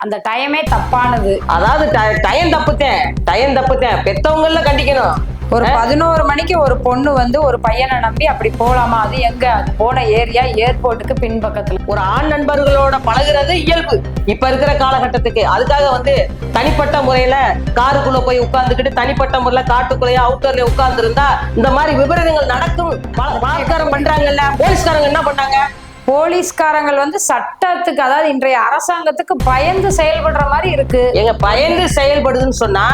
அந்த டைமே தப்பானது. அதாவது ட- டயம் தப்புத்தேன் டயம் தப்புத்தேன். பெத்தவங்கள கண்டிக்கணும். ஒரு பதினோரு மணிக்கு ஒரு பொண்ணு வந்து ஒரு பையனை நம்பி அப்படி போலாமா? அது எங்க? அது போன ஏரியா ஏர்போர்ட்டுக்கு பின்பக்கத்துல. ஒரு ஆண் நண்பர்களோட பழகுறது இயல்பு. இப்ப இருக்கிற காலகட்டத்துக்கு. அதுக்காக வந்து தனிப்பட்ட முறையில காருக்குள்ள போய் உட்கார்ந்துக்கிட்டு தனிப்பட்ட முறையில காட்டுக்குள்ளேயே அவுட்டர்ல உட்கார்ந்து இருந்தா இந்த மாதிரி விபரீதங்கள் நடக்கும். பல- பலாத்காரம் பண்றாங்கல்ல போலீஸ்காரங்க என்ன பண்ணாங்க? போலீஸ்காரங்கள் வந்து சட்டத்துக்கு அதாவது இன்றைய அரசாங்கத்துக்கு பயந்து செயல்படுற மாதிரி இருக்கு. எங்க பயந்து செயல்படுதுன்னு சொன்னா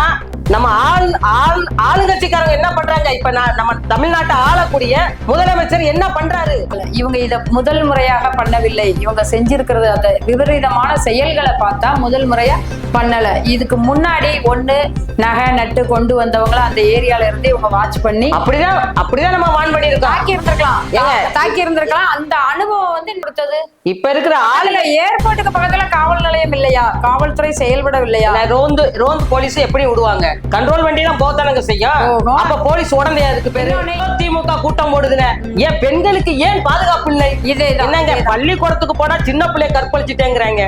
நம்ம ஆள் ஆள் ஆளுங்கட்சிக்காரங்க என்ன பண்றாங்க? இப்ப நான் நம்ம தமிழ்நாட்டை ஆளக்கூடிய முதலமைச்சர் என்ன பண்றாரு? இவங்க இத முதல் முறையாக பண்ணவில்லை. இவங்க செஞ்சிருக்கிறது அந்த விபரீதமான செயல்களை பார்த்தா முதல் முறையா பண்ணல. இதுக்கு முன்னாடி ஒண்ணு நகை நட்டு கொண்டு வந்தவங்கள அந்த ஏரியால இருந்து இவங்க வாட்ச் பண்ணி அப்படிதான் அப்படிதான் நம்ம வான் பண்ணியிருக்கோம். தாக்கி இருந்திருக்கலாம்? தாக்கி இருந்திருக்கலாம். அந்த அனுபவம் வந்து கொடுத்தது? இப்ப இருக்கிற ஆளு அதுல ஏர்போர்ட்டுக்கு பக்கத்துல காவல் நிலையம் இல்லையா? காவல்துறை செயல்படவில்லையா? ரோந்து ரோந்து போலீஸ் எப்படி விடுவாங்க? கண்ட்ரோல் வண்டி தான் போத்தானுங்க செய்யும். அப்ப போலீஸ் உடனே அதுக்கு பேரு திமுக கூட்டம் போடுதுல ஏன் பெண்களுக்கு ஏன் பாதுகாப்பு இல்லை? இதேதான், என்னங்க. பள்ளிக்கூடத்துக்கு போனா சின்ன பிள்ளைய கற்பழிச்சுட்டேங்கிறாங்க.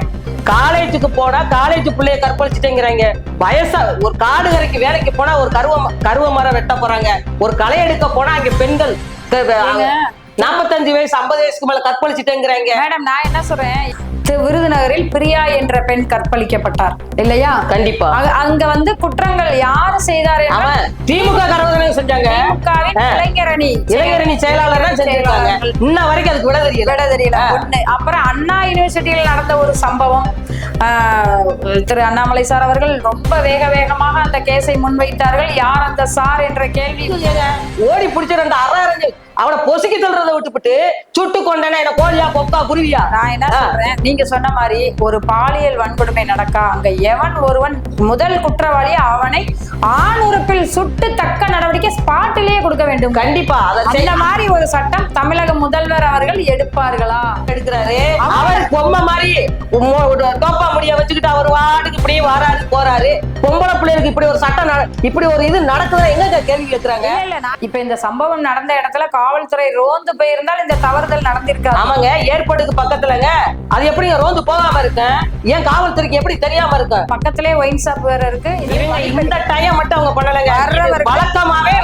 காலேஜுக்கு போனா காலேஜ் பிள்ளைய கற்பழிச்சுட்டேங்கிறாங்க. வயசா ஒரு காடு கரைக்கு வேலைக்கு போனா ஒரு கருவ கருவ மரம் வெட்ட போறாங்க. ஒரு களை எடுக்க போனா அங்க பெண்கள்? நாற்பத்தஞ்சு வயசு ஐம்பது வயசுக்கு மேல கற்பழிச்சுட்டேங்கிறாங்க. மேடம் நான் என்ன சொல்றேன்? விருதுநகரில் பிரியா என்ற பெண் கற்பழிக்கப்பட்டார். இல்லையா? கண்டிப்பா. அங்க- வந்து குற்றங்கள் யாரு செய்தார் திமுக செஞ்சாங்க. இளைஞரணி இளைஞரணி செயலாளர் தான் செஞ்சிருக்காங்க. இன்ன வரைக்கும் அதுக்கு விட தெரியல. விட தெரியல. அப்புறம் அண்ணா யூனிவர்சிட்டியில் நடந்த ஒரு சம்பவம். திரு அண்ணாமலை சார் அவர்கள் ரொம்ப வேக வேகமாக அந்த கேஸை முன்வைத்தார்கள். யார் அந்த சார் என்ற கேள்வி ஓடி பிடிச்ச ரெண்டு அறஞ்சு அவனை பொசுக்கி தள்ளுறத விட்டுப்புட்டு சுட்டு கொண்டன என்ன கோழியா கொக்கா குருவியா? நான் என்ன. சொல்றேன்? நீங்க சொன்ன மாதிரி ஒரு பாலியல் வன்கொடுமை நடக்கா அங்க எவன் ஒருவன் முதல் குற்றவாளி அவனை ஆணுறுப்பில் சுட்டு தக்க நடவடிக்கை ஸ்பாட்டிலேயே கொடுக்க வேண்டும். கண்டிப்பா அந்த மாதிரி ஒரு சட்டம் தமிழக முதல்வர் அவர்கள் எடுப்பார்களா? எடுக்கிறாரு. அவர் பொம்மை மாதிரி தோப்பா முடிய வச்சுக்கிட்டு அவர் வாட்டுக்கு இப்படியே வராரு போறாரு. பொம்பளை பிள்ளைகளுக்கு இப்படி ஒரு சட்டம் இப்படி ஒரு இது நடக்குதா எங்க கேள்வி கேட்கறாங்க இப்ப இந்த சம்பவம் நடந்த இடத்துல காவல்துறை ரோந்து போயிருந்தால் இந்த தவறுதல் நடந்திருக்காது. ஆமாங்க ஏர்போர்ட்டுக்கு பக்கத்துலங்க. அது எப்படிங்க ரோந்து போகாம இருக்கேன் ஏன் காவல்துறைக்கு எப்படி தெரியாம இருக்கும் பக்கத்திலே ஒயின் ஷாப் வேற இருக்கு. இந்த டைம் மட்டும் அவங்க பண்ணலங்க. வழக்கமாவே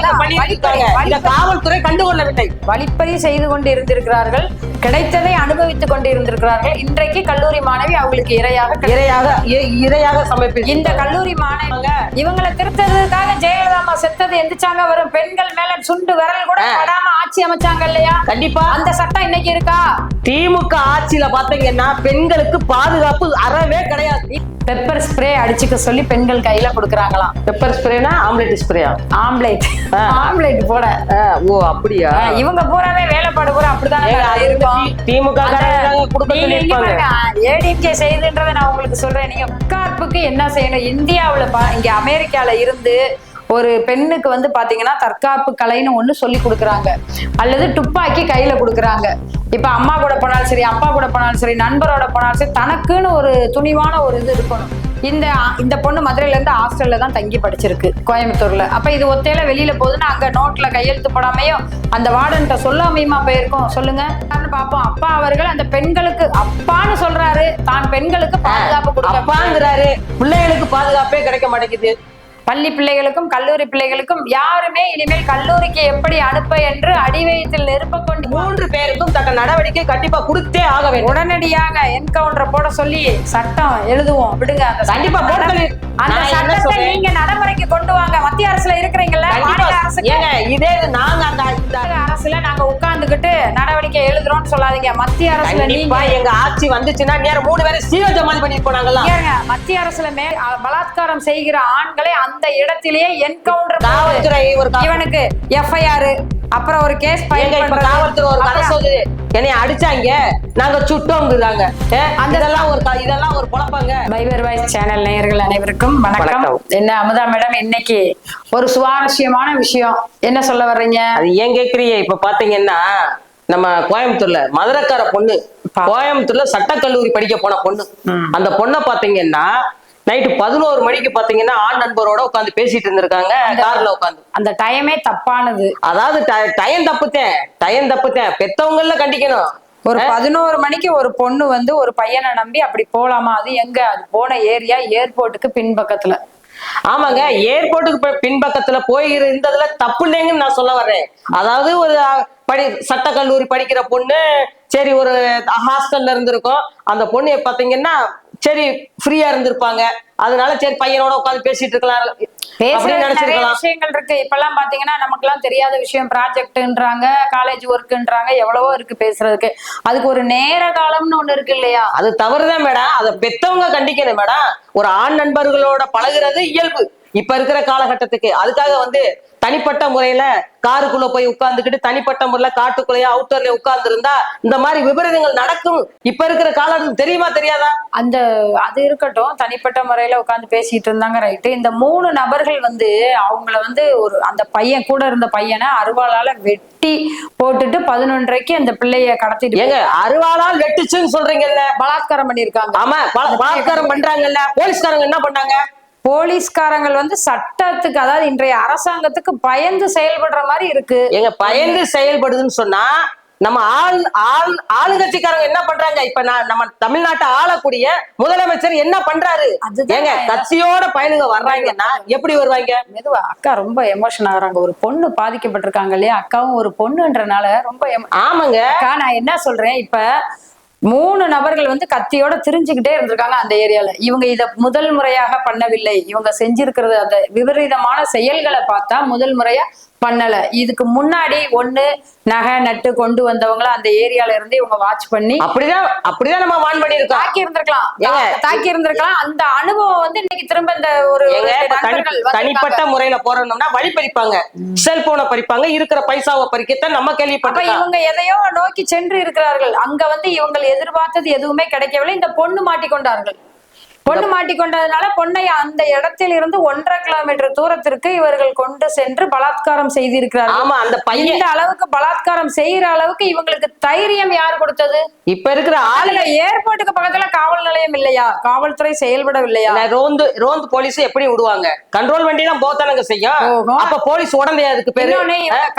இந்த காவல்துறை கண்டுகொள்ளவில்லை. வழிப்பறி செய்து கொண்டு இருந்திருக்கிறார்கள் கிடைத்ததை அனுபவித்துக் கொண்டு இருந்திருக்கிறார்கள் இன்றைக்கு கல்லூரி மாணவி அவங்களுக்கு இரையாக இரையாக இரையாக சமைப்பு இந்த கல்லூரி மாணவிங்க இவங்களை திருத்தறதுக்காக ஜெயலலிதா செத்தது எந்திரிச்சாங்க. வரும் பெண்கள் மேல சுண்டு விரல் கூட ஆட்சி அமைச்சாங்க இல்லையா? கண்டிப்பா. அந்த சட்டம் இன்னைக்கு இருக்கா? திமுக ஆட்சியில பாத்தீங்கன்னா பெண்களுக்கு பாதுகாப்பு அறவே கிடையாது. பெப்பர் ஸ்ப்ரே அடிச்சுக்க சொல்லி பெண்கள் கையில கொடுக்கறாங்களாம் பெப்பர் ஸ்ப்ரேனா ஆம்லெட் ஸ்ப்ரேயா ஆம்லேட். ஆம்லேட் போட. ஓ அப்படியா? இவங்க பூராவே வேலைப்பாடு பூரா அப்படிதான் இருக்கும். திமுக ஏடிஎம்கே செய்துன்றதை நான் உங்களுக்கு சொல்றேன். நீங்க உட்கார்ப்புக்கு என்ன செய்யணும்? இந்தியாவுல பா இங்க அமெரிக்கால இருந்து ஒரு பெண்ணுக்கு வந்து பாத்தீங்கன்னா தற்காப்பு கலைன்னு ஒண்ணு சொல்லி கொடுக்குறாங்க. அல்லது துப்பாக்கி கையில கொடுக்குறாங்க. இப்ப அம்மா கூட போனாலும் சரி அப்பா கூட போனாலும் சரி நண்பரோட போனாலும் சரி தனக்குன்னு ஒரு துணிவான ஒரு இது இருக்கணும். இந்த இந்த பொண்ணு மதுரையில இருந்து ஹாஸ்டல்ல தான் தங்கி படிச்சிருக்கு கோயம்புத்தூர்ல. அப்ப இது ஒத்தையில வெளியில போகுதுன்னா அங்க நோட்ல கையெழுத்து போடாமையோ அந்த வார்டன்ட்ட சொல்லாமையுமா போயிருக்கோம். சொல்லுங்க. பார்ப்போம். அப்பா அவர்கள் அந்த பெண்களுக்கு அப்பான்னு சொல்றாரு. தான் பெண்களுக்கு பாதுகாப்பு கொடுக்க அப்பாங்கிறாரு. பிள்ளைகளுக்கு பாதுகாப்பே கிடைக்க மாட்டேங்குது. பள்ளி பிள்ளைகளுக்கும் கல்லூரி பிள்ளைகளுக்கும் யாருமே இனிமேல் கல்லூரிக்கு எப்படி அனுப்ப என்று அடிவயத்தில் நெருப்ப கொண்டு மூன்று பேருக்கும் தக்க நடவடிக்கை கண்டிப்பா கொடுத்தே ஆக வேண்டும். உடனடியாக என்கவுண்டர் போட சொல்லி சட்டம் எழுதுவோம். விடுங்க. கண்டிப்பா அந்த சட்டத்தை? நீங்க நடைமுறைக்கு கொண்டு வாங்க. மத்திய அரசுல இருக்கிறீங்கல்ல மாநில ஏங்க இதே நாங்க அந்த அரசுல நாங்க உட்கார்ந்துகிட்டு நடவடிக்கை எழுதுறோம்னு சொல்லாதீங்க. மத்திய அரசுல நீங்க எங்க ஆட்சி வந்துச்சுன்னா நேரம் மூணு பேரும் சீரோ ஜமாதி பண்ணிட்டு போனாங்கல்ல மத்திய அரசுல மே அ, பலாத்காரம் செய்கிற ஆண்களை அந்த இடத்திலேயே என்கவுண்டர் காவல்துறை இவனுக்கு எஃப்ஐஆர் அப்புறம் ஒரு கேஸ் இப்ப காவல்துறை ஒரு கதை சொல்லுது. என்னைய அடிச்சாங்க நாங்க சுட்டோங்கிறாங்க. அந்த- இதெல்லாம் ஒரு க- இதெல்லாம் ஒரு குழப்பங்க. பைபர் வாய்ஸ் சேனல் நேயர்கள் அனைவருக்கும் வணக்கம். வணக்கம். என்ன அமுதா மேடம் இன்னைக்கு ஒரு சுவாரஸ்யமான விஷயம். என்ன சொல்ல வர்றீங்க? அது ஏன் கேக்குறீங்க? இப்ப பாத்தீங்கன்னா நம்ம கோயம்புத்தூர்ல மதுரைக்கார பொண்ணு கோயம்புத்தூர்ல சட்டக்கல்லூரி படிக்க போன பொண்ணு. அந்த பொண்ணை பாத்தீங்கன்னா நைட்டு பதினோரு மணிக்கு பாத்தீங்கன்னா ஆண் நண்பரோட உட்காந்து பேசிட்டு இருந்திருக்காங்க கார்ல உட்காந்து. அந்த டைமே தப்பானது. அதாவது ட- டயம் தப்புத்தேன் டயம் தப்புத்தேன். பெத்தவங்கள கண்டிக்கணும். ஒரு பதினோரு மணிக்கு ஒரு பொண்ணு வந்து ஒரு பையனை நம்பி அப்படி போலாமா? அது எங்க? அது போன ஏரியா ஏர்போர்ட்டுக்கு பின்பக்கத்துல. ஆமாங்க ஏர்போர்ட்டுக்கு பின்பக்கத்துல போய் இருந்ததுல தப்பு இல்லைங்கன்னு நான் சொல்ல வர்றேன். அதாவது ஒரு படி சட்ட கல்லூரி படிக்கிற பொண்ணு சரி ஒரு ஹாஸ்டல்ல இருந்திருக்கும். அந்த பொண்ணு பாத்தீங்கன்னா சரி ஃப்ரீயா இருந்திருப்பாங்க. அதனால சரி பையனோட உட்காந்து பேசிட்டு இருக்கலாம். விஷயங்கள் இருக்கு. இப்பெல்லாம் பாத்தீங்கன்னா நமக்கெல்லாம் தெரியாத விஷயம் ப்ராஜெக்ட்ன்றாங்க காலேஜ் ஒர்க்குன்றாங்க எவ்வளவோ இருக்கு பேசுறதுக்கு. அதுக்கு ஒரு நேர காலம்னு ஒண்ணு இருக்கு இல்லையா? அது தவறுதான் மேடம். அதை பெத்தவங்க கண்டிக்கணும் மேடம். ஒரு ஆண் நண்பர்களோட பழகுறது இயல்பு. இப்ப இருக்கிற காலகட்டத்துக்கு. அதுக்காக வந்து தனிப்பட்ட முறையில காருக்குள்ள போய் உட்கார்ந்துக்கிட்டு தனிப்பட்ட முறையில காட்டுக்குள்ளேயோ அவுட்டர்ல உட்கார்ந்து இருந்தா இந்த மாதிரி விபரீதங்கள் நடக்கும். இப்ப இருக்கிற காலம் தெரியுமா தெரியாதா? அந்த அது இருக்கட்டும். தனிப்பட்ட முறையில உட்காந்து பேசிட்டு இருந்தாங்க ரைட்டு இந்த மூணு நபர்கள் வந்து அவங்கள வந்து ஒரு அந்த பையன் கூட இருந்த பையனை அருவாளால வெட்டி போட்டுட்டு பதினொன்றரைக்கு அந்த பிள்ளைய கடத்திட்டு ஏங்க அருவாளால் வெட்டுச்சுன்னு சொல்றீங்கல்ல? பலாத்காரம் பண்ணிருக்காங்க ஆமா பல- பலாத்காரம் பண்றாங்கல்ல? போலீஸ்காரங்க என்ன பண்ணாங்க? போலீஸ்காரங்கள் வந்து சட்டத்துக்கு அதாவது இன்றைய அரசாங்கத்துக்கு பயந்து செயல்படுற மாதிரி இருக்கு. எங்க பயந்து செயல்படுதுன்னு சொன்னா நம்ம ஆள் ஆள் ஆளுங்கட்சிக்காரங்க என்ன பண்றாங்க? இப்ப நான் நம்ம தமிழ்நாட்டை ஆளக்கூடிய முதலமைச்சர் என்ன பண்றாரு? ஏங்க கட்சியோட பயனுங்க வர்றாங்கன்னா எப்படி வருவாங்க? மெதுவா அக்கா ரொம்ப எமோஷன் ஆகுறாங்க. ஒரு பொண்ணு பாதிக்கப்பட்டிருக்காங்க இல்லையா? அக்காவும் ஒரு பொண்ணுன்றனால ரொம்ப ஆமாங்க. அக்கா நான் என்ன சொல்றேன்? இப்ப மூணு நபர்கள் வந்து கத்தியோட திரிஞ்சுக்கிட்டே இருந்திருக்காங்க அந்த ஏரியால. இவங்க இத முதல் முறையாக பண்ணவில்லை. இவங்க செஞ்சிருக்கிறது அந்த விபரீதமான செயல்களை பார்த்தா முதல் முறையா பண்ணல. இதுக்கு முன்னாடி ஒண்ணு நகை நட்டு கொண்டு வந்தவங்கள அந்த ஏரியால இருந்து இவங்க வாட்ச் பண்ணி அப்படிதான் அப்படிதான் நம்ம வான் பண்ணிருக்கோம் தாக்கி இருந்திருக்கலாம். தாக்கி இருந்திருக்கலாம். அந்த அனுபவம் வந்து இன்னைக்கு திரும்ப இந்த ஒரு. தனிப்பட்ட முறையில போறோம்னா வழி பறிப்பாங்க செல்போனை பறிப்பாங்க இருக்கிற பைசாவை பறிக்கத்தான் நம்ம கேள்விப்பட்டோம் இவங்க எதையோ நோக்கி சென்று இருக்கிறார்கள். அங்க வந்து இவங்க எதிர்பார்த்தது எதுவுமே கிடைக்கவில்லை. இந்த பொண்ணு மாட்டிக்கொண்டார்கள். பொண்ணு மாட்டிக்கொண்டதுனால பொண்ணை அந்த இடத்தில் இருந்து ஒன்றரை கிலோமீட்டர் தூரத்திற்கு இவர்கள் கொண்டு சென்று பலாத்காரம் செய்திருக்கிறார்கள். ஆமா அந்த பையன் இந்த அளவுக்கு பலாத்காரம் செய்யற அளவுக்கு இவங்களுக்கு தைரியம் யார் கொடுத்தது? இப்ப இருக்கிற ஆளு அதுல ஏர்போர்ட்டுக்கு பக்கத்துல காவல் நிலையம் இல்லையா? காவல்துறை செயல்படவில்லையா? ரோந்து ரோந்து போலீஸ் எப்படி விடுவாங்க? கண்ட்ரோல் வண்டி தான் போத்தானங்க செய்யும். அப்ப போலீஸ் உடனே அதுக்கு பேரு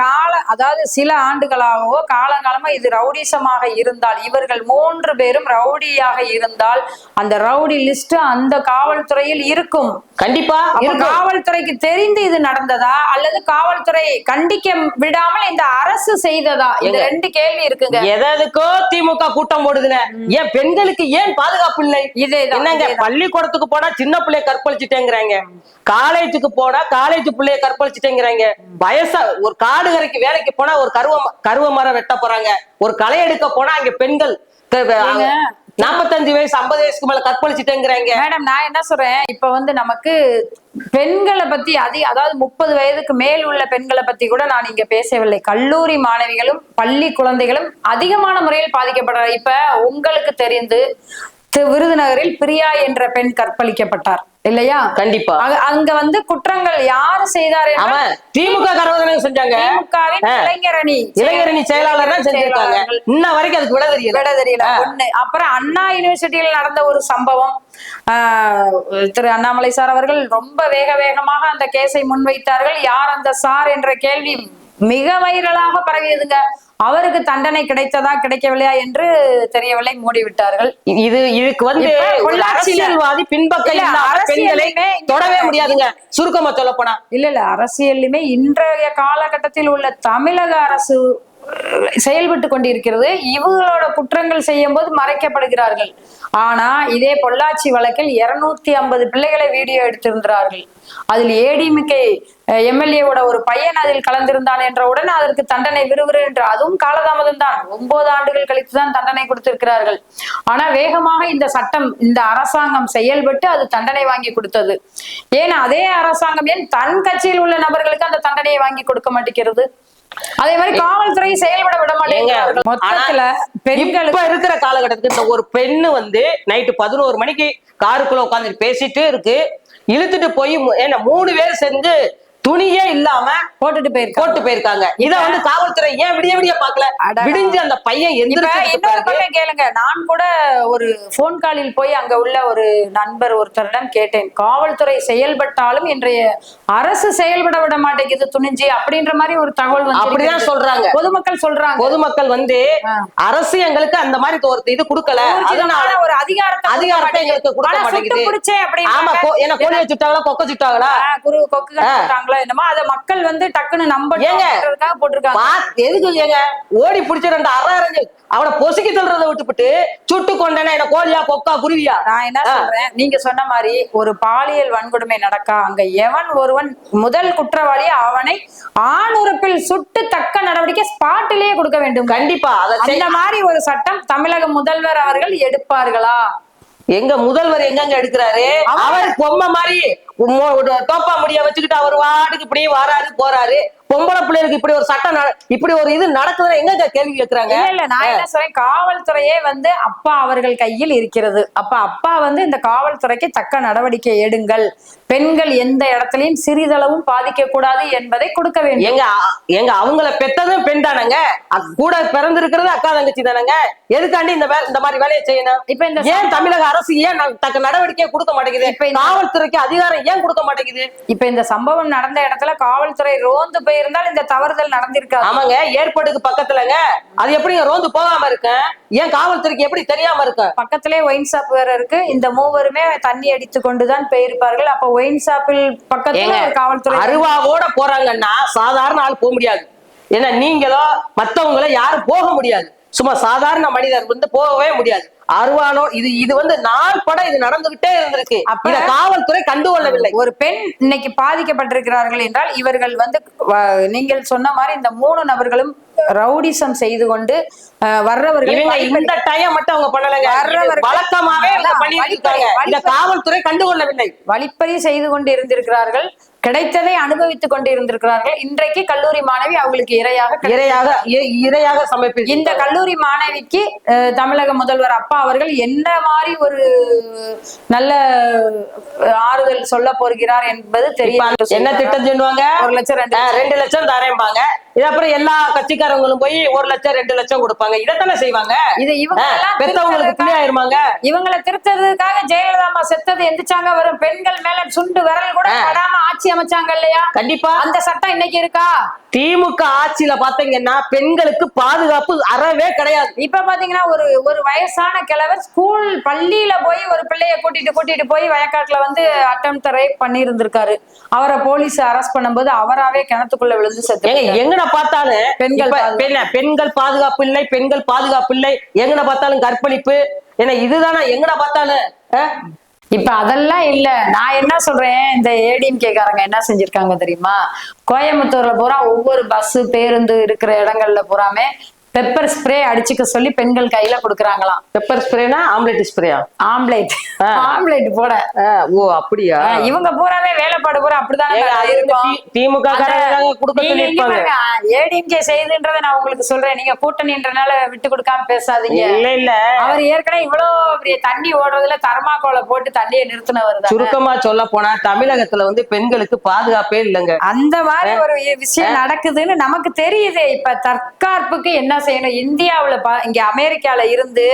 கால அதாவது சில ஆண்டுகளாகவோ காலங்காலமா இது ரவுடிசமாக இருந்தால் இவர்கள் மூன்று பேரும் ரவுடியாக இருந்தால் அந்த ரவுடி லிஸ்ட் அந்த காவல்துறையில் இருக்கும். கண்டிப்பா. காவல்துறைக்கு தெரிந்து இது நடந்ததா? அல்லது காவல்துறை கண்டிக்க விடாமல் இந்த அரசு செய்ததா? இந்த ரெண்டு கேள்வி இருக்குங்க. எதற்கோ திமுக கூட்டம் போடுதுல ஏன் பெண்களுக்கு ஏன் பாதுகாப்பு இல்லை? இதேதான், என்னங்க. பள்ளிக்கூடத்துக்கு போனா சின்ன பிள்ளைய கற்பழிச்சிட்டேங்கிறாங்க. காலேஜுக்கு போனா காலேஜ் பிள்ளைய கற்பழிச்சிட்டேங்கிறாங்க. வயசா ஒரு காடு கரைக்கு வேலைக்கு போனா ஒரு கருவ கருவ மரம் வெட்ட போறாங்க. ஒரு களை எடுக்க போனா அங்க பெண்கள்? நாற்பத்தஞ்சு வயசு ஐம்பது வயசுக்கு மேல கற்பழிச்சுட்டேங்கிறாங்க. மேடம் நான் என்ன சொல்றேன்? இப்ப வந்து நமக்கு பெண்களை பத்தி அதிக அதாவது முப்பது வயதுக்கு மேல் உள்ள பெண்களை பத்தி கூட நான் இங்க பேசவில்லை. கல்லூரி மாணவிகளும் பள்ளி குழந்தைகளும் அதிகமான முறையில் பாதிக்கப்படுறாங்க. இப்ப உங்களுக்கு தெரிந்து விருதுநகரில் பிரியா என்ற பெண் கற்பழிக்கப்பட்டார். இல்லையா? கண்டிப்பா. அங்க- வந்து குற்றங்கள் யாரு செய்தார் அவன் திமுக கரவதனை செஞ்சாங்க? இளைஞரணி. இளைஞரணி செயலாளர் தான் செஞ்சிருக்காங்க. இன்ன வரைக்கும் அதுக்கு விட தெரியல. விட தெரியல. ஒண்ணு. அப்புறம் அண்ணா யூனிவர்சிட்டியில் நடந்த ஒரு சம்பவம். திரு அண்ணாமலை சார் அவர்கள் ரொம்ப வேக வேகமாக அந்த கேஸை முன்வைத்தார்கள். யார் அந்த சார் என்ற கேள்வி மிக வைரலாக பரவியதுங்க. அவருக்கு தண்டனை கிடைத்ததா கிடைக்கவில்லையா என்று தெரியவில்லை. மூடிவிட்டார்கள். இது இதுக்கு வந்து அரசியல்வாதி அரசியலுமே இங்க- தொடவே முடியாதுங்க. சுருக்கமா சொல்ல போனா. இல்ல இல்ல அரசியலுமே இன்றைய காலகட்டத்தில் உள்ள தமிழக அரசு செயல்பட்டு கொண்டிருக்கிறது. இவங்களோட குற்றங்கள் செய்யும் போது மறைக்கப்படுகிறார்கள். ஆனா இதே பொள்ளாச்சி வழக்கில் இருநூத்தி ஐம்பது பிள்ளைகளை வீடியோ எடுத்திருந்தார்கள். அதில் ஏடிமிகே எம்எல்ஏவோட ஒரு பையன் அதில் கலந்திருந்தான் என்றவுடன் அதற்கு தண்டனை விறுவிறு என்று அதுவும் காலதாமதம் தான். ஒன்பது ஆண்டுகள் கழித்து தான் தண்டனை கொடுத்திருக்கிறார்கள். ஆனா வேகமாக இந்த சட்டம் இந்த அரசாங்கம் செயல்பட்டு அது தண்டனை வாங்கி கொடுத்தது. ஏன் அதே அரசாங்கம் ஏன் தன் கட்சியில் உள்ள நபர்களுக்கு அந்த தண்டனையை வாங்கி கொடுக்க மாட்டேங்கிறது? அதே மாதிரி காவல்துறை செயல்பட விட மாட்டேங்கிறார்கள் மொத்தத்துல பெண்களுக்கு இப்ப இருக்கிற காலகட்டத்துக்கு இந்த ஒரு பெண்ணு வந்து நைட்டு பதினோரு மணிக்கு காருக்குள்ள உட்காந்து பேசிட்டு இருக்கு. இழுத்துட்டு போய் என்ன மூணு பேர் செஞ்சு துணியே இல்லாம போட்டுட்டு போயிருக்காங்க. போட்டு போயிருக்காங்க. இத வந்து காவல்துறை ஏன் விடிய விடிய பாக்கல. விடிஞ்சு அந்த பையன் இன்னொரு பக்கம் கேளுங்க. நான் கூட ஒரு போன் காலில் போய் அங்க உள்ள ஒரு நண்பர் ஒருத்தரிடம் கேட்டேன். காவல்துறை செயல்பட்டாலும் இன்றைய அரசு செயல்பட விட மாட்டேங்குது துணிஞ்சு அப்படின்ற மாதிரி ஒரு தகவல் வந்து அப்படிதான். சொல்றாங்க. பொதுமக்கள் சொல்றாங்க. பொதுமக்கள் வந்து. அரசு எங்களுக்கு அந்த மாதிரி ஒரு இது கொடுக்கல. அதனால ஒரு அதிகாரத்தை அதிகாரத்தை. எங்களுக்கு கொடுக்க மாட்டேங்குது. ஆமா என்ன கோழியை சுட்டாங்களா கொக்க சுட்டாங்களா? குரு கொக்கு என்னமோ அத மக்கள் வந்து டக்குன்னு ஏங்க? நம்பன்றதுக்காக போட்டிருக்காங்க. எதுக்கு ஏங்க ஓடி பிடிச்ச ரெண்டு அரைஞ்சு அவனை பொசுக்கி தள்ளுறதை விட்டுப்புட்டு சுட்டு கொண்டேனா என்ன கோழியா கொக்கா குருவியா? நான் என்ன சொல்றேன்? நீங்க சொன்ன மாதிரி ஒரு பாலியல் வன்கொடுமை நடக்கா அங்க எவன் ஒருவன் முதல் குற்றவாளி அவனை ஆணுறுப்பில் சுட்டு தக்க நடவடிக்கை ஸ்பாட்டிலேயே கொடுக்க வேண்டும். கண்டிப்பா அந்த மாதிரி ஒரு சட்டம் தமிழக முதல்வர் அவர்கள் எடுப்பார்களா? எங்க முதல்வர் எங்கங்க எடுக்கிறாரு? அவர் பொம்மை மாதிரி தோப்பா முடிய வச்சுக்கிட்டு அவர் வாட்டுக்கு இப்படியே வராரு போறாரு. பொம்பளை பிள்ளைகளுக்கு இப்படி ஒரு சட்டம் இப்படி ஒரு இது நடக்குதுன்னா எங்க கேள்வி கேக்குறாங்க? இல்ல இல்ல நான் என்ன சொல்றேன் காவல்துறையே வந்து அப்பா அவர்கள் கையில் இருக்கிறது. அப்ப அப்பா வந்து இந்த காவல்துறைக்கு தக்க நடவடிக்கை எடுங்கள். பெண்கள் எந்த இடத்துலயும் சிறிதளவும் பாதிக்க கூடாது என்பதை கொடுக்க வேண்டும். எங்க எங்க அவங்கள பெத்ததும் பெண் தானங்க? கூட பிறந்திருக்கிறது அக்கா தங்கச்சி தானங்க? எதுக்காண்டி இந்த இந்த மாதிரி வேலையை செய்யணும்? இப்ப இந்த ஏன் தமிழக அரசு ஏன் தக்க நடவடிக்கை கொடுக்க மாட்டேங்குது? இப்ப காவல்துறைக்கு அதிகாரம் ஏன் கொடுக்க மாட்டேங்குது? இப்ப இந்த சம்பவம் நடந்த இடத்துல காவல்துறை ரோந்து போயிருந்தால் இந்த தவறுதல் நடந்திருக்காது. ஆமாங்க ஏற்பாடுக்கு பக்கத்துலங்க. அது எப்படிங்க ரோந்து போகாம இருக்க? ஏன் காவல்துறைக்கு எப்படி தெரியாம இருக்க? பக்கத்திலே ஒயின் ஷாப் வேற இருக்கு. இந்த மூவருமே தண்ணி அடித்து கொண்டுதான் போயிருப்பார்கள். அப்ப ஒயின் ஷாப்பில் பக்கத்துல காவல்துறை அருவாவோட போறாங்கன்னா சாதாரண ஆள் போக முடியாது. ஏன்னா நீங்களோ மத்தவங்களோ யாரும் போக முடியாது. சும்மா சாதாரண மனிதர் வந்து போகவே முடியாது. அருவானோ இது இது வந்து நாள் பட இது நடந்துகிட்டே இருந்திருக்கு. அப்ப- இத காவல்துறை கண்டுகொள்ளவில்லை ஒரு பெண் இன்னைக்கு பாதிக்கப்பட்டிருக்கிறார்கள் என்றால் இவர்கள் வந்து நீங்கள் சொன்ன மாதிரி இந்த மூணு நபர்களும் ரவுடிசம் செய்து கொண்டு வர்றவர்கள் இந்த டைம் மட்டும் அவங்க பண்ணலங்க. வழிப்பறி. காவல்துறை கண்டுகொள்ளவில்லை வழிப்பறி செய்து கொண்டு இருந்திருக்கிறார்கள். கிடைத்ததை அனுபவித்துக் கொண்டு இருந்திருக்கிறார்கள் இன்றைக்கு கல்லூரி மாணவி அவங்களுக்கு இரையாக இரையாக இரையாக சமைப்பு இந்த கல்லூரி மாணவிக்கு தமிழக முதல்வர் அப்பா அவர்கள் என்ன மாதிரி ஒரு நல்ல ஆறுதல் சொல்ல போகிறார் என்பது தெரியும் என்ன திட்டம் சொல்லுவாங்க? ஒரு லட்சம் ரெண்டு லட்சம். தரேன்பாங்க இது அப்புறம் எல்லா கட்சிக்காரங்களும் போய் ஒரு லட்சம் ரெண்டு லட்சம் கொடுப்பாங்க. இதைத்தானே செய்வாங்க? இது இவங்க பெத்தவங்களுக்கு பிள்ளையாயிருமாங்க இவங்களை திருத்தறதுக்காக ஜெயலலிதா செத்தது எந்திரிச்சாங்க. வரும் பெண்கள் மேல சுண்டு விரல் கூட படாம ஆட்சி அமைச்சாங்க இல்லையா? கண்டிப்பா. அந்த சட்டம் இன்னைக்கு இருக்கா? திமுக ஆட்சியில பாத்தீங்கன்னா பெண்களுக்கு பாதுகாப்பு அறவே கிடையாது. இப்ப பாத்தீங்கன்னா ஒரு ஒரு வயசான கிழவர் ஸ்கூல் பள்ளியில போய் ஒரு பிள்ளைய கூட்டிட்டு கூட்டிட்டு போய் வயக்காட்டுல வந்து அட்டம் ரேப் பண்ணி இருந்திருக்காரு அவரை போலீஸ் அரெஸ்ட் பண்ணும்போது அவராவே கிணத்துக்குள்ள விழுந்து செத்து எங்கன பார்த்தாலும் பெண்கள் பெண்கள் பாதுகாப்பு இல்லை பெண்கள் பாதுகாப்பு இல்லை எங்கன பார்த்தாலும் கற்பழிப்பு. ஏன்னா இதுதானே எங்கன பார்த்தாலும்? இப்ப அதெல்லாம் இல்ல. நான் என்ன சொல்றேன்? இந்த ஏடிஎம் கேக்காரங்க என்ன செஞ்சிருக்காங்க தெரியுமா? கோயம்புத்தூர்ல பூரா ஒவ்வொரு பஸ் பேருந்து இருக்கிற இடங்கள்ல பூராமே பெப்பர் ஸ்ப்ரே அடிச்சுக்க சொல்லி பெண்கள் கையில கொடுக்கறாங்களாம். பெப்பர் ஸ்ப்ரேனா ஆம்லெட் ஸ்ப்ரேயா? ஆம்லேட். ஆம்லேட் போட. ஓ அப்படியா? இவங்க பூராவே வேலைப்பாடு பூரா அப்படிதானே திமுக ஏடிஎம்கே செய்துன்றதை நான் உங்களுக்கு சொல்றேன். நீங்க கூட்டணின்றனால விட்டு கொடுக்காம பேசாதீங்க. இல்ல இல்ல. அவர் ஏற்கனவே இவ்வளவு பெரிய தண்ணி ஓடுறதுல தர்மாக்கோலை போட்டு தண்ணியை நிறுத்தினவர் தான். சுருக்கமா சொல்ல போனா தமிழகத்துல வந்து பெண்களுக்கு பாதுகாப்பே இல்லைங்க. அந்த மாதிரி ஒரு விஷயம் நடக்குதுன்னு நமக்கு தெரியுது. இப்ப தற்காப்புக்கு என்ன செய்யணும். இந்தியாவுல பா இங்க அமெரிக்கால இருந்து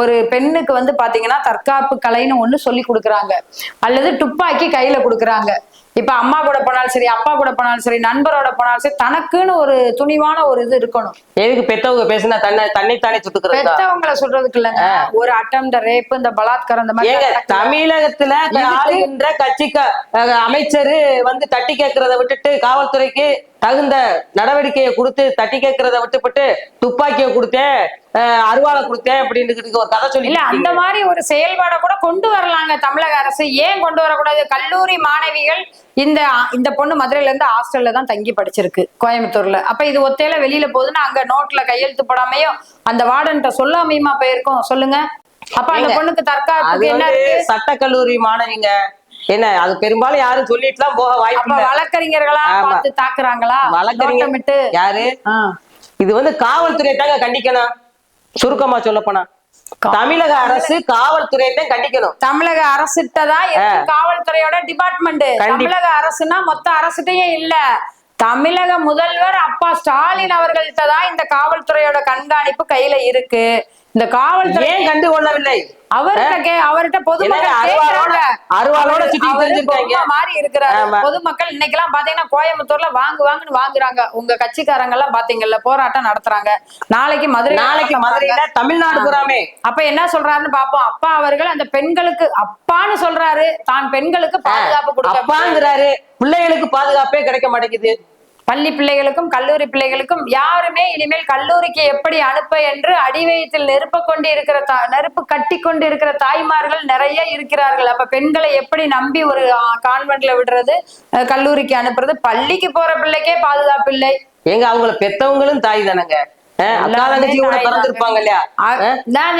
ஒரு பெண்ணுக்கு வந்து பாத்தீங்கன்னா தற்காப்பு கலைன்னு ஒண்ணு சொல்லி கொடுக்குறாங்க. அல்லது துப்பாக்கி கையில கொடுக்குறாங்க. இப்ப அம்மா கூட போனாலும் சரி அப்பா கூட போனாலும் சரி நண்பரோட போனாலும் சரி தனக்குன்னு ஒரு துணிவான ஒரு இது இருக்கணும். எதுக்கு பெத்தவங்க பேசினா தன்னை தன்னைத்தானே சுட்டுக்கிறதா பெத்தவங்களை சொல்றதுக்கு இல்லைங்க. ஒரு அட்டம் ரேப் இந்த பலாத்காரம் இந்த மாதிரி. தமிழகத்துல ஆளுகின்ற கட்சிக்க அமைச்சரு வந்து தட்டி கேட்கறத விட்டுட்டு காவல்துறைக்கு தகுந்த நடவடிக்கையை கொடுத்து தட்டி கேட்கறத விட்டுப்பட்டு துப்பாக்கியை கொடுத்தேன் அருவாளை கொடுத்தேன் அப்படின்னு ஒரு கதை சொல்லி இல்ல அந்த மாதிரி ஒரு செயல்பாடை கூட கொண்டு வரலாங்க தமிழக அரசு. ஏன் கொண்டு வரக்கூடாது? கல்லூரி மாணவிகள் இந்த இந்த பொண்ணு மதுரையில இருந்து ஹாஸ்டல்ல தான் தங்கி படிச்சிருக்கு கோயம்புத்தூர்ல. அப்ப இது ஒத்தையில வெளியில போகுதுன்னா அங்க நோட்ல கையெழுத்து போடாமையும் அந்த வார்டன்ட்ட சொல்லாமையுமா போயிருக்கோம்? சொல்லுங்க. அப்ப அந்த பொண்ணுக்கு அது தற்காப்புக்கு என்ன சட்டக்கல்லூரி மாணவிங்க என்ன அது பெரும்பாலும் யாரும் சொல்லிட்டுலாம் போக வாய்ப்பு வழக்கறிஞர்களா. பார்த்து தாக்குறாங்களா? வழக்கறிஞர் யாரு. இது வந்து காவல்துறை தாங்க கண்டிக்கணும். சுருக்கமா சொல்ல போனா. தமிழக அரசு காவல்துறையை தான் கண்டிக்கணும். தமிழக அரசிட்ட தான் இருக்கு காவல்துறையோட டிபார்ட்மெண்ட். தமிழக அரசுனா மொத்த அரசுகிட்டயே இல்ல. தமிழக முதல்வர் அப்பா ஸ்டாலின் அவர்கள்ட்ட தான் இந்த காவல்துறையோட கண்காணிப்பு கையில இருக்கு. இந்த காவல்துறை ஏன் கண்டு கொள்ளவில்லை? அவர்கிட்ட அவர்கிட்ட பொதுமக்கள் மாதிரி இருக்கிறாரு. பொதுமக்கள் இன்னைக்கு எல்லாம் பாத்தீங்கன்னா கோயம்புத்தூர்ல வாங்கு வாங்குன்னு வாங்குறாங்க. உங்க கட்சிக்காரங்க எல்லாம் பாத்தீங்கல்ல போராட்டம் நடத்துறாங்க. நாளைக்கு மதுரை நாளைக்கு மதுரையில தமிழ்நாடு பூராமே அப்ப என்ன சொல்றாருன்னு பாப்போம். அப்பா அவர்கள் அந்த பெண்களுக்கு அப்பான்னு சொல்றாரு. தான் பெண்களுக்கு பாதுகாப்பு கொடுக்க அப்பாங்கிறாரு. பிள்ளைகளுக்கு பாதுகாப்பே கிடைக்க மாட்டேங்குது. பள்ளி பிள்ளைகளுக்கும் கல்லூரி பிள்ளைகளுக்கும் யாருமே இனிமேல் கல்லூரிக்கு எப்படி அனுப்ப என்று அடிவயத்தில் நெருப்ப கொண்டு இருக்கிற தா நெருப்பு கட்டி கொண்டு இருக்கிற தாய்மார்கள் நிறைய இருக்கிறார்கள். அப்ப பெண்களை எப்படி நம்பி ஒரு கான்வென்ட்ல விடுறது? கல்லூரிக்கு அனுப்புறது? பள்ளிக்கு போற பிள்ளைக்கே பாதுகாப்பு இல்லை. எங்க அவங்கள பெத்தவங்களும் தாய் தானங்க?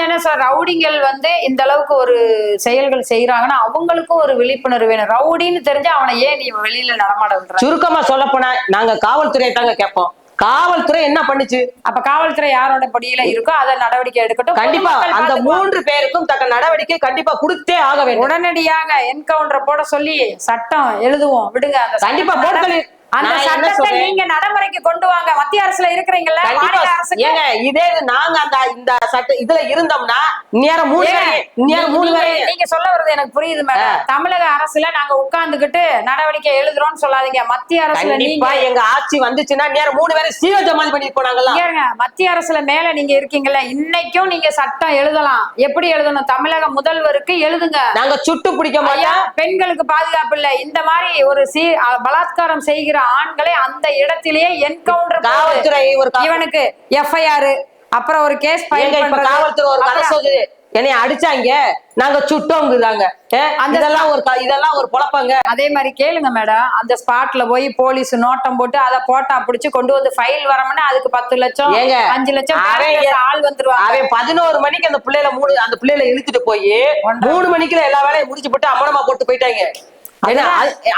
என்ன சார் ரவுடிங்கள் வந்து இந்த அளவுக்கு ஒரு செயல்கள் செய்யறாங்கன்னா அவங்களுக்கும் ஒரு விழிப்புணர்வு வேணும். ரவுடின்னு தெரிஞ்சா அவனை ஏன் நீ வெளியில நடமாட சுருக்கமா சொல்ல போனா நாங்க காவல்துறையை தாங்க கேட்போம். காவல்துறை என்ன பண்ணுச்சு? அப்ப காவல்துறை யாரோட படியில இருக்கோ அதை நடவடிக்கை எடுக்கட்டும். கண்டிப்பா அந்த. மூன்று பேருக்கும் தக்க நடவடிக்கை கண்டிப்பா கொடுத்தே ஆக வேண்டும். உடனடியாக என்கவுண்டர் போட சொல்லி சட்டம் எழுதுவோம். விடுங்க கண்டிப்பா போட்டு அந்த சட்டத்தை? நீங்க நடைமுறைக்கு கொண்டு வாங்க. மத்திய அரசுல இருக்கிறீங்கல்ல ஏங்க இதே இது நாங்க அந்த இந்த சட்ட இதுல இருந்தோம்னா நேரம் மூணு ஏங்க, வரை நேரம் மூணு நீங்க- சொல்ல வர்றது எனக்கு புரியுது மேடம். தமிழக அரசுல நாங்க உட்கார்ந்துகிட்டு நடவடிக்கை எழுதுறோம்னு சொல்லாதீங்க. மத்திய அரசுல நீங்க எங்க ஆட்சி வந்துச்சுன்னா நேரம் மூணு பேரை சீவ ஜமாதி பண்ணிட்டு போனாங்களாம் இங்க இருங்க, மத்திய அரசுல மேல நீங்க இருக்கீங்கல்ல இன்னைக்கும் நீங்க சட்டம் எழுதலாம். எப்படி எழுதணும்? தமிழக முதல்வருக்கு எழுதுங்க. நாங்க சுட்டு பிடிக்க மாட்டோம். பெண்களுக்கு பாதுகாப்பு இல்ல. இந்த மாதிரி ஒரு சீ பலாத்காரம் செய்கிற ஆண்களை அந்த இடத்திலேயே என்கவுண்டர் காவல்துறை இவனுக்கு எஃப்ஐஆர் அப்புறம் ஒரு கேஸ் காவல்துறை ஒரு கதை சொல்லுது. என்னைய அடிச்சாங்க நாங்க சுட்டோங்குறாங்க. இதெல்லாம் ஒரு இதெல்லாம் ஒரு குழப்பங்க அதே மாதிரி கேளுங்க மேடம் அந்த ஸ்பாட்ல போய் போலீஸ் நோட்டம் போட்டு அதை போட்டா பிடிச்சு கொண்டு வந்து ஃபைல் வரமுன்னா அதுக்கு பத்து லட்சம் அஞ்சு லட்சம் ஆள் வந்துருவாங்க. அவன் பதினோரு மணிக்கு அந்த பிள்ளைல மூணு அந்த பிள்ளைல இழுத்துட்டு போய். மூணு மணிக்குள்ள எல்லா வேலையும் முடிச்சு போட்டு அம்மனமா போட்டு போயிட்டாங்க.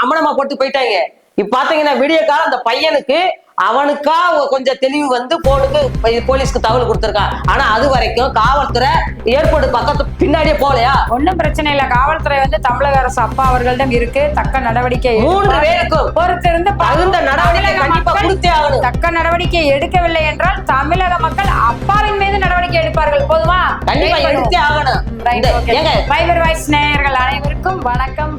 அம்மனமா போட்டு போயிட்டாங்க. இப்ப பாத்தீங்கன்னா விடிய காலம் அந்த பையனுக்கு அவனுக்கா கொஞ்சம் தெளிவு வந்து போனுக்கு போலீஸ்க்கு தகவல் கொடுத்திருக்கான் ஆனா அது வரைக்கும் காவல்துறை ஏற்பாடு பக்கத்து பின்னாடியே போகலையா? ஒண்ணும் பிரச்சனை இல்ல. காவல்துறை வந்து தமிழக அரசு அப்பா அவர்களிடம் இருக்கு. தக்க நடவடிக்கை மூன்று. பேருக்கும் பொறுத்திருந்து தகுந்த. நடவடிக்கை கண்டிப்பா கொடுத்தே ஆகணும். தக்க நடவடிக்கை எடுக்கவில்லை என்றால் தமிழக மக்கள் அப்பாவின் மீது நடவடிக்கை எடுப்பார்கள். போதுமா? கண்டிப்பா எடுத்தே ஆகணும். வாய்ஸ் நேயர்கள் அனைவருக்கும் வணக்கம்.